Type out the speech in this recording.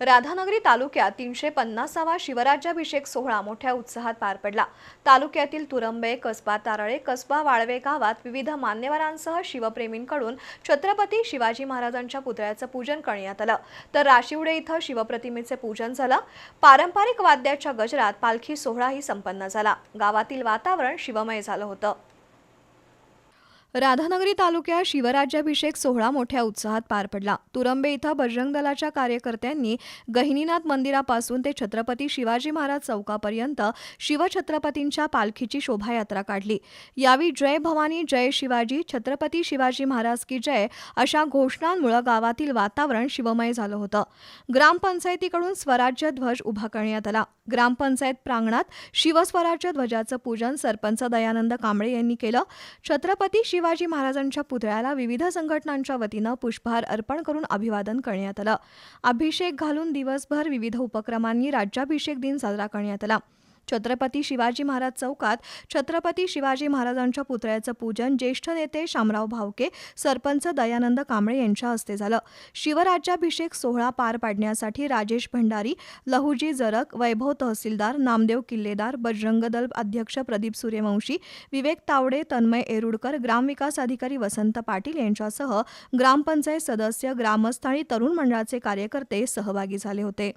राधानगरी तालुक्यात तीनशे पन्नासावा शिवराज्याभिषेक सोहळा मोठ्या उत्साहात पार पडला. तालुक्यातील तुरंबे कसबा तारळे कसबा वाळवे गावात विविध मान्यवरांसह शिवप्रेमींकडून छत्रपती शिवाजी महाराजांच्या पुतळ्याचं पूजन करण्यात आलं. तर राशिवडे इथं शिवप्रतिमेचे पूजन झालं. पारंपरिक वाद्याच्या गजरात पालखी सोहळाही संपन्न झाला. गावातील वातावरण शिवमय झालं होतं. राधानगरी तालुक्यात शिवराज्याभिषेक सोहळा मोठ्या उत्साहात पार पडला. तुरंबे इथं बजरंग दलाच्या कार्यकर्त्यांनी गहिनीनाथ मंदिरापासून ते छत्रपती शिवाजी महाराज चौकापर्यंत शिवछत्रपतींच्या पालखीची शोभायात्रा काढली. यावेळी जय भवानी जय शिवाजी छत्रपती शिवाजी महाराज की जय अशा घोषणांमुळे गावातील वातावरण शिवमय झालं होतं. ग्रामपंचायतीकडून स्वराज्य ध्वज उभा करण्यात आला. ग्रामपंचायत प्रांगणात शिवस्वराज्य ध्वजाचं पूजन सरपंच दयानंद कांबळे यांनी केलं. छत्रपती शिवाजी महाराजांच्या पुतळ्याला विविध संघटनांच्या वतीनं पुष्पहार अर्पण करून अभिवादन करण्यात आलं. अभिषेक घालून दिवसभर विविध उपक्रमांनी राज्याभिषेक दिन साजरा करण्यात आला. छत्रपती शिवाजी महाराज चौकात छत्रपती शिवाजी महाराजांच्या पुतळ्याचं पूजन ज्येष्ठ नेते शामराव भावके सरपंच दयानंद कांबळे यांच्या हस्ते झालं. शिवराज्याभिषेक सोहळा पार पाडण्यासाठी राजेश भंडारी लहुजी जरक वैभव तहसीलदार नामदेव किल्लेदार बजरंग दल अध्यक्ष प्रदीप सूर्यवंशी विवेक तावडे तन्मय एरुडकर ग्रामविकास अधिकारी वसंत पाटील यांच्यासह ग्रामपंचायत सदस्य ग्रामस्थ आणि तरुण मंडळाचे कार्यकर्ते सहभागी झाले होते.